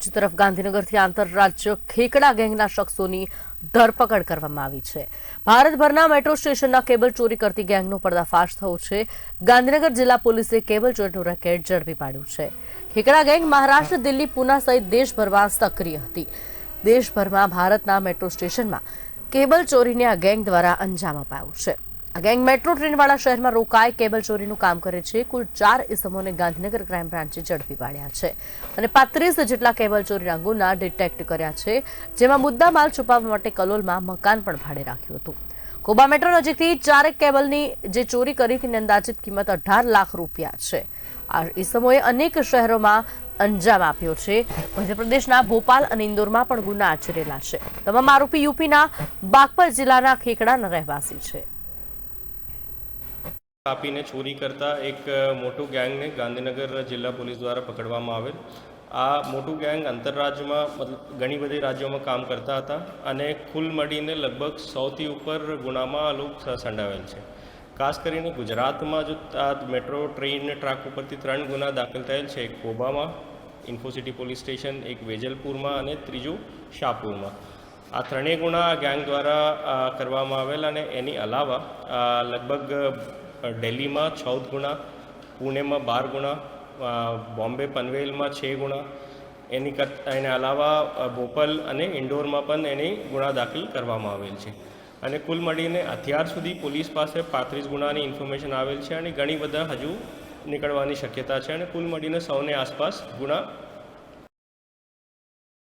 બીજી તરફ ગાંધીનગરથી આંતરરાજ્ય ખેકડા ગેંગના શખ્સોની ધરપકડ કરવામાં આવી છે. ભારતભરના મેટ્રો સ્ટેશનના કેબલ ચોરી કરતી ગેંગનો પર્દાફાશ થયો છે. ગાંધીનગર જિલ્લા પોલીસે કેબલ ચોરીનું રેકેટ ઝડપી પાડ્યું છે. ખેકડા ગેંગ મહારાષ્ટ્ર, દિલ્હી, પુના સહિત દેશભરમાં સક્રિય હતી. દેશભરમાં ભારતના મેટ્રો સ્ટેશનમાં કેબલ ચોરીને આ ગેંગ દ્વારા અંજામ અપાયો છે. આ ગેંગ મેટ્રો ટ્રેનવાળા શહેરમાં રોકાય કેબલ ચોરીનું કામ કરે છે. કુલ ચાર ઇસમોને ગાંધીનગર ક્રાઇમ બ્રાન્ચે ઝડપી પાડ્યા છે. અને પાંત્રીસ જેટલા કેબલ ચોરીના ગુના ડિટેક્ટ કર્યા છે, જેમાં મુદ્દા માલ છુપાવવા માટે કલોલમાં મકાન પણ ભાડે રાખ્યું હતું. કોબા મેટ્રો નજીકથી ચારેક કેબલની જે ચોરી કરી તેની અંદાજિત કિંમત અઢાર લાખ રૂપિયા છે. આ ઇસમોએ અનેક શહેરોમાં અંજામ આપ્યો છે. મધ્યપ્રદેશના ભોપાલ અને ઇન્દોરમાં પણ ગુના આચરેલા છે. તમામ આરોપી યુપીના બાગપત જિલ્લાના ખેકડાના રહેવાસી છે. આપીને ચોરી કરતા એક મોટું ગેંગને ગાંધીનગર જિલ્લા પોલીસ દ્વારા પકડવામાં આવેલ. આ મોટું ગેંગ આંતરરાજ્યમાં મતલબ ઘણી બધી રાજ્યોમાં કામ કરતા હતા અને કુલ મળીને લગભગ સૌથી ઉપર ગુનામાં આ લોકો સંડાવેલ છે. ખાસ કરીને ગુજરાતમાં જો આ મેટ્રો, ટ્રેન ટ્રાક ઉપરથી ત્રણ ગુના દાખલ થયેલ છે. એક કોબામાં, ઇન્ફોસિટી પોલીસ સ્ટેશન, એક વેજલપુરમાં અને ત્રીજું શાહપુરમાં. આ ત્રણેય ગુના ગેંગ દ્વારા કરવામાં આવેલ અને એની અલાવા લગભગ દિલ્હીમાં ચૌદ ગુણા, પુણેમાં બાર ગુણા બોમ્બે પનવેલમાં છ ગુણા. એની કર એના અલાવા ભોપાલ અને ઇન્ડોરમાં પણ એની ગુના દાખલ કરવામાં આવેલ છે. અને કુલ મળીને અત્યાર સુધી પોલીસ પાસે પાંત્રીસ ગુનાની ઇન્ફોર્મેશન આવેલ છે અને ઘણી બધા હજુ નીકળવાની શક્યતા છે અને કુલ મળીને સૌને આસપાસ ગુના